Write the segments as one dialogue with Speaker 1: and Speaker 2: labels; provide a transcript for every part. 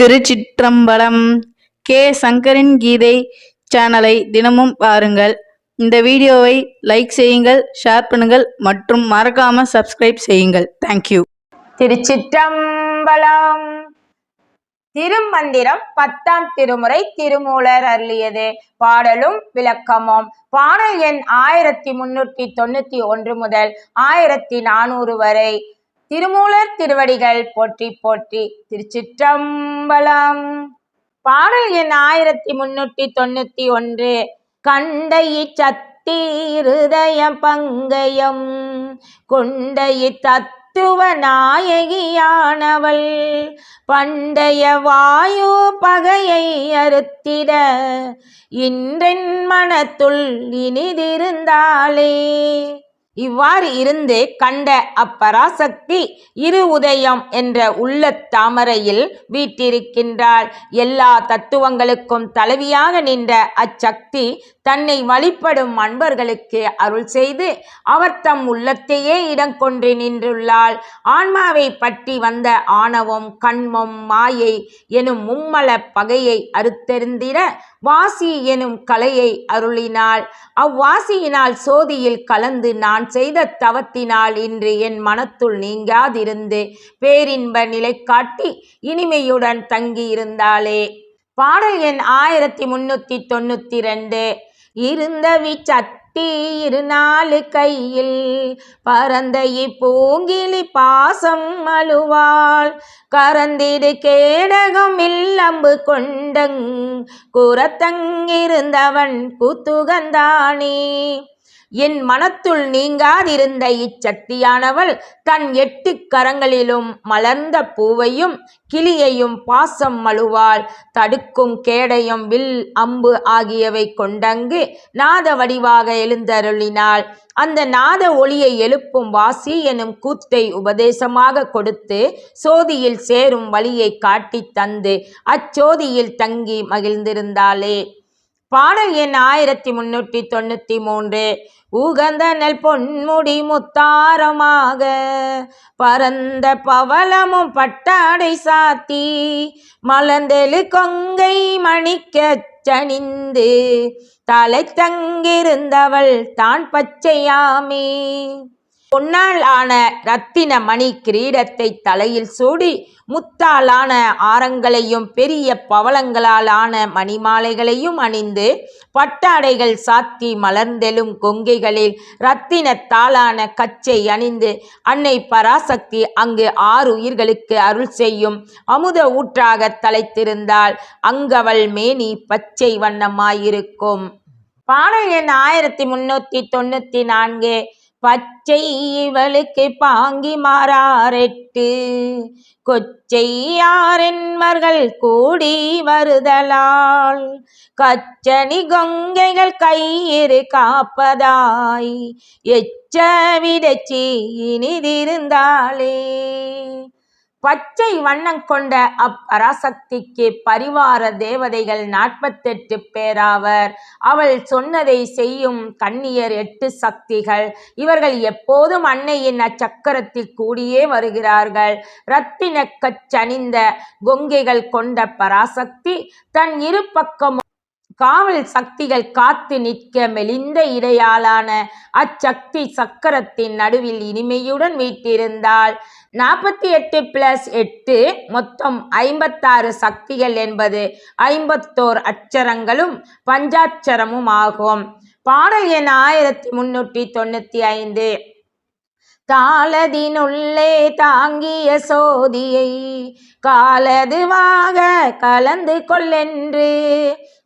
Speaker 1: திருச்சிற்றம்பலம் கே. சங்கரின் கீதை சேனலை தினமும் பாருங்கள். இந்த வீடியோவை லைக் செய்யுங்கள் ஷேர் பண்ணுங்கள் மற்றும் மறக்காம சப்ஸ்கிரைப் செய்யுங்கள். தேங்க்யூ
Speaker 2: திருச்சிற்றம்பலம் திருமந்திரம் பத்தாம் திருமுறை திருமூலர் அருளியது. பாடலும் விளக்கமும். பாடல் எண் ஆயிரத்தி முன்னூற்றி தொண்ணூத்தி ஒன்று முதல் ஆயிரத்தி நானூறு வரை. திருமூலர் திருவடிகள் போற்றி போற்றி திருச்சிற்றம்பலம். பாடல் எண் ஆயிரத்தி முன்னூற்றி தொண்ணூத்தி ஒன்று. கண்டை சத்தி இருதயம் பங்கயம். கொண்டை தத்துவ நாயகியானவள். பண்டைய வாயு பகையை அறுத்திட. இன்றென் மனத்துள் இனிதிருந்தாளே. இவ்வாறு இருந்து கண்ட அப்பராசக்தி இரு உதயம் என்ற உள்ள தாமரையில் வீட்டிருக்கின்றாள் எல்லா தத்துவங்களுக்கும் தலைவியாக நின்ற அச்சக்தி தன்னை வழிபடும் அன்பர்களுக்கு அருள் செய்து அவர் தம் உள்ளத்தையே இடம் கொண்டு நின்றுள்ளாள். ஆன்மாவை பற்றி வந்த ஆணவம் கண்மம் மாயை எனும் மும்மல பகையை அறுத்தெறிந்திட வாசி எனும் கலையை அருளினாள். அவ்வாசியினால் சோதியில் கலந்து நான் செய்த தவத்தினால் இன்று என் மனத்துள் நீங்காதிருந்து பேரின்ப நிலை காட்டி இனிமையுடன் தங்கியிருந்தாளே. பாடல் எண் ஆயிரத்தி முன்னூத்தி தொண்ணூத்தி ரெண்டு. இருந்த விச்சத்தி இரு நாலு கையில் பரந்த இப்பூங்கிலி பாசம் அழுவாள். கரந்திடு கேடகம் இல்லம்பு கொண்டங் குரத்தங்கிருந்தவன் குத்துகந்தானே. என் மனத்துள் நீங்காதிருந்த இச்சக்தியானவள் தன் எட்டு கரங்களிலும் மலர்ந்த பூவையும் கிளியையும் பாசம் மழுவாள் தடுக்கும் கேடையும் வில் அம்பு ஆகியவை கொண்டங்கு நாத வடிவாக எழுந்தருளினாள். அந்த நாத ஒளியை எழுப்பும் வாசி எனும் கூத்தை உபதேசமாக கொடுத்து சோதியில் சேரும் வழியை காட்டித் தந்து அச்சோதியில் தங்கி மகிழ்ந்திருந்தாளே. பாடல் எண் ஆயிரத்தி முன்னூற்றி தொண்ணூத்தி மூன்று. உகந்த நெல் பொன்முடி முத்தாரமாக பரந்த பவளமும் பட்டாடை சாத்தி மலர்ந்தெழு கொங்கை மணிக்க சணிந்து தலை தங்கிருந்தவள் தான் பச்சையாமே பொன்னால் ஆன ரத்தின மணி கிரீடத்தை தலையில் சூடி முத்தாலான ஆரங்களையும் பெரிய பவளங்களால் ஆன மணிமாலைகளையும் அணிந்து பட்டாடைகள் சாத்தி மலர்ந்தெழும் கொங்கைகளில் இரத்தினத்தாலான கச்சை அணிந்து அன்னை பராசக்தி அங்கு ஆறு உயிர்களுக்கு அருள் செய்யும் அமுத ஊற்றாக தலைத்திருந்தால் அங்கவள் மேனி பச்சை வண்ணமாயிருக்கும். பாடல் எண் ஆயிரத்தி முன்னூத்தி தொண்ணூத்தி நான்கு. பச்சை இவளுக்கு பாங்கி மாறாரெட்டு. கொச்சையாரென்மர்கள் கூடி வருதலால் கச்சனி கொங்கைகள் கையிறு காப்பதாய் எச்ச விடச்சி இனிதிருந்தாளே. பச்சை வண்ணம் கொண்ட அப்பராசக்திக்கு பரிவார தேவதைகள் நாற்பத்தெட்டு பேராவர். அவள் சொன்னதை செய்யும் கண்ணியர் எட்டு சக்திகள். இவர்கள் எப்போதும் அன்னையின் அச்சக்கரத்தில் கூடியே வருகிறார்கள். இரத்தின கச்சணிந்த கொங்கைகள் கொண்ட பராசக்தி தன் இரு பக்கமும் காவல் சக்திகள் காத்து நிற்க மெலிந்த இடையாலான அச்சக்தி சக்கரத்தின் நடுவில் இனிமையுடன் வீட்டிருந்தால் நாற்பத்தி எட்டு பிளஸ் எட்டு மொத்தம் ஐம்பத்தாறு சக்திகள் என்பது ஐம்பத்தோர் அச்சரங்களும் பஞ்சாட்சரமும் ஆகும். பாடல் எண் ஆயிரத்தி முன்னூற்றி தொண்ணூற்றி ஐந்து. தாளதினுள்ளே தாங்கிய சோதியை காலதுவாக கலந்து கொள்ளென்று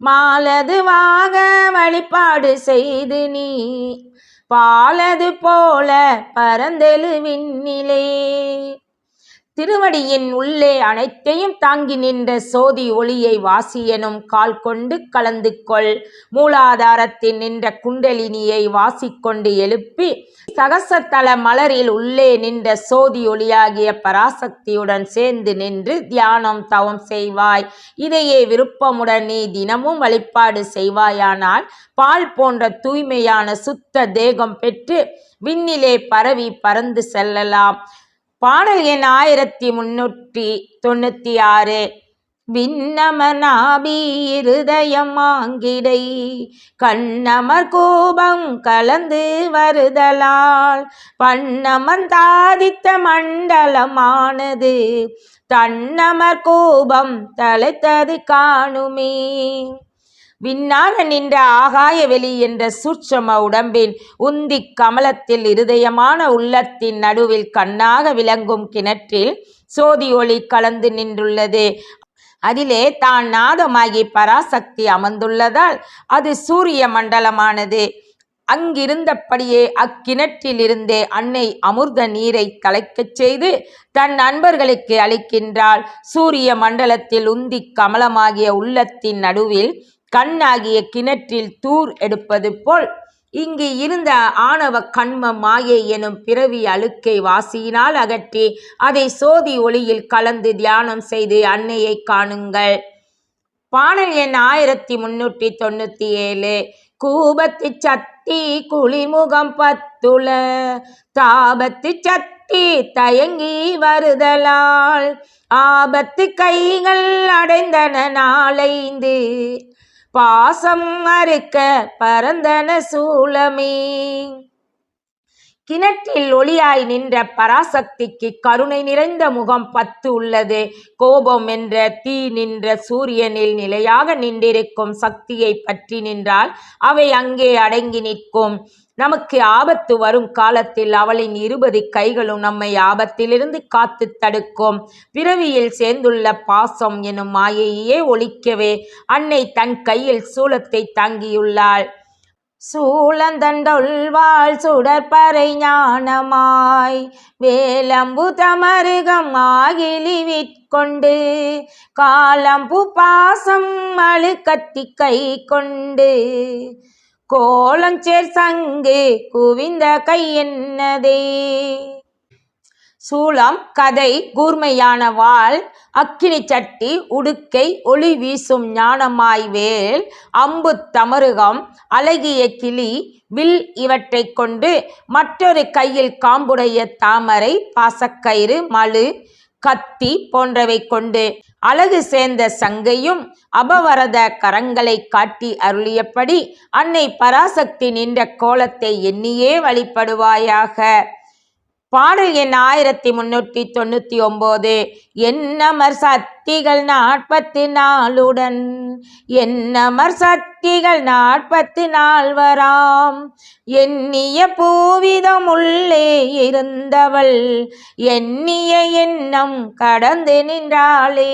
Speaker 2: மாலதுவாக வழிபாடு செய்து நீ. பாலது போல பரந்தெழுவின் நிலை திருவடியின் உள்ளே அனைத்தையும் தாங்கி நின்ற சோதி ஒளியை வாசியனும் கால் கொண்டு கலந்து கொள். மூலாதாரத்தில் நின்ற குண்டலினியை வாசிக்கொண்டு எழுப்பி சகசத்தல மலரில் உள்ளே நின்ற சோதி ஒளியாகிய பராசக்தியுடன் சேர்ந்து நின்று தியானம் தவம் செய்வாய். இதையே விருப்பமுடன் நீ தினமும் வழிபாடு செய்வாயானால் பால் போன்ற தூய்மையான சுத்த தேகம் பெற்று விண்ணிலே பரவி பறந்து செல்லலாம். பாடல் எண் ஆயிரத்தி முன்னூற்றி தொண்ணூற்றி ஆறு விண்ணமர் இருதயம் ஆங்கிடை கண்ணமர் கோபம் கலந்து வருதலால் பண்ணமன் தாதித்த மண்டலமானது தன்னமர் கோபம் தலைத்தது காணுமே. விண்ணாக நின்ற ஆகாய வெளி என்ற சூட்சம உடம்பின் உந்திக் கமலத்தில் இருதயமான உள்ளத்தின் நடுவில் கண்ணாக விளங்கும் கிணற்றில் சோதி ஒளி கலந்து நின்றுள்ளது. அதிலே தான் நாதமாகி பராசக்தி அமர்ந்துள்ளதால் அது சூரிய மண்டலமானது. அங்கிருந்தபடியே அக்கிணற்றிலிருந்தே அன்னை அமிர்த நீரை கலைக்கச் செய்து தன் நண்பர்களுக்கு அளிக்கின்றாள். சூரிய மண்டலத்தில் உந்திக் கமலமாகிய உள்ளத்தின் நடுவில் கண்ணாகிய கிணற்றில் தூர் எடுப்பது போல் இங்கு இருந்த ஆணவ கண்ம மாயை எனும் பிறவி அழுக்கை வாசியினால் அகற்றி அதை சோதி ஒளியில் கலந்து தியானம் செய்து அன்னையை காணுங்கள். பாடல் எண் ஆயிரத்தி முன்னூற்றி தொண்ணூத்தி ஏழு. கூபத்து சத்தி குளிமுகம் பத்துள. தாபத்து சத்தி தயங்கி வருதலால். ஆபத்து கைகள் அடைந்தன நாளைந்து. பாசம் அறுக்க பரந்தன சூலமே கிணற்றில் ஒளியாய் நின்ற பராசக்திக்கு கருணை நிறைந்த முகம் பத்து உள்ளது. கோபம் என்ற தீ நின்ற சூரியனில் நிலையாக நின்றிருக்கும் சக்தியை பற்றி நின்றால் அவை அங்கே அடங்கி நிற்கும். நமக்கு ஆபத்து வரும் காலத்தில் அவளின் இருபது கைகளும் நம்மை ஆபத்திலிருந்து காத்து தடுக்கும். பிறவியில் சேர்ந்துள்ள பாசம் எனும் மாயையே ஒழிக்கவே அன்னை தன் கையில் சூலத்தை தாங்கியுள்ளாள். சூழந்தண்டொள்வாள் சுடற்பறை ஞானமாய் வேலம்பு தமருகம் ஆகிலி விற்கொண்டு காலம்பு பாசம் அழுக்கத்தி கை கொண்டு. கோலஞ்சேர் சங்கு குவிந்த கை என்னதே? சூளம் கதை கூர்மையான வாள் அக்கினி சட்டி உடுக்கை ஒளி வீசும் ஞானமாய் வேல் அம்பு தமருகம் அழகிய கிளி வில் இவற்றைக் கொண்டு மற்றொரு கையில் காம்புடைய தாமரை பாசக்கயிறு மழு கத்தி போன்றவை கொண்டு அழகு சேர்ந்த சங்கையும் அபவரத கரங்களை காட்டி அருளியபடி அன்னை பராசக்தி நின்ற கோலத்தை எண்ணியே வழிபடுவாயாக. பாடல் எண் ஆயிரத்தி முன்னூற்றி தொண்ணூற்றி ஒம்பது. என்னமர் சக்திகள் நாற்பத்தி நாளுடன் என்னமர் சக்திகள் நாற்பத்தி நால்வராம் எண்ணிய பூவிதம் உள்ளே இருந்தவள் எண்ணிய எண்ணம் கடந்து நின்றாளே.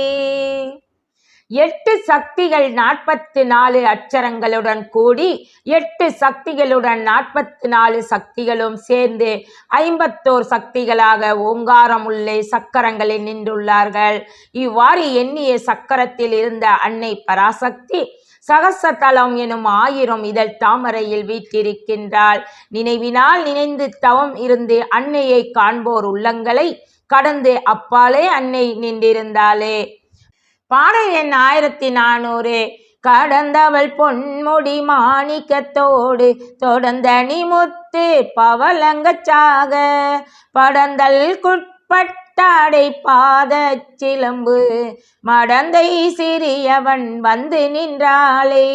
Speaker 2: எட்டு சக்திகள் நாற்பத்தி நாலு அச்சரங்களுடன் கூடி எட்டு சக்திகளுடன் நாற்பத்தி நாலு சக்திகளும் சேர்ந்து ஐம்பத்தோர் சக்திகளாக ஓங்காரம் உள்ளே சக்கரங்களில் நின்றுள்ளார்கள். இவ்வாறு எண்ணிய சக்கரத்தில் இருந்த அன்னை பராசக்தி சகசதலம் எனும் ஆயிரம் இதழ் தாமரையில் வீற்றிருக்கின்றாள். நினைவினால் நினைந்து தவம் இருந்து அன்னையை காண்போர் உள்ளங்களை கடந்து அப்பாலே அன்னை நின்றிருந்தாளே. பாடல் எண் ஆயிரத்தி நானூறு. கடந்தவள் பொன்முடி மாணிக்கத்தோடு தொடர்ந்த நிமுத்து பவலங்கச்சாக படந்தல் குட்பட்டாடை பாத சிலம்பு. மடந்தை சிறியவன் வந்து நின்றாளே.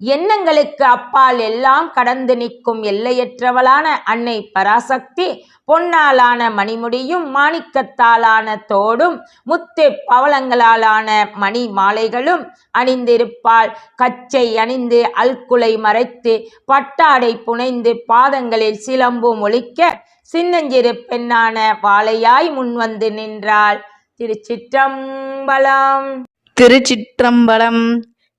Speaker 2: எண்ணங்களுக்கு அப்பால் எல்லாம் கடந்து நிற்கும் எல்லையற்றவளான அன்னை பராசக்தி பொன்னாலான மணிமுடியும் மாணிக்கத்தாலான தோடும் முத்து பவளங்களாலான மணி மாலைகளும் அணிந்திருப்பாள். கச்சை அணிந்து அல்குலை மறைத்து பட்டாடை புனைந்து பாதங்களில் சிலம்பு ஒழிக்க சின்னஞ்சிறு பெண்ணான வாழையாய் முன்வந்து நின்றாள். திருச்சிற்றம்பலம்.
Speaker 1: திருச்சிற்றம்பலம்.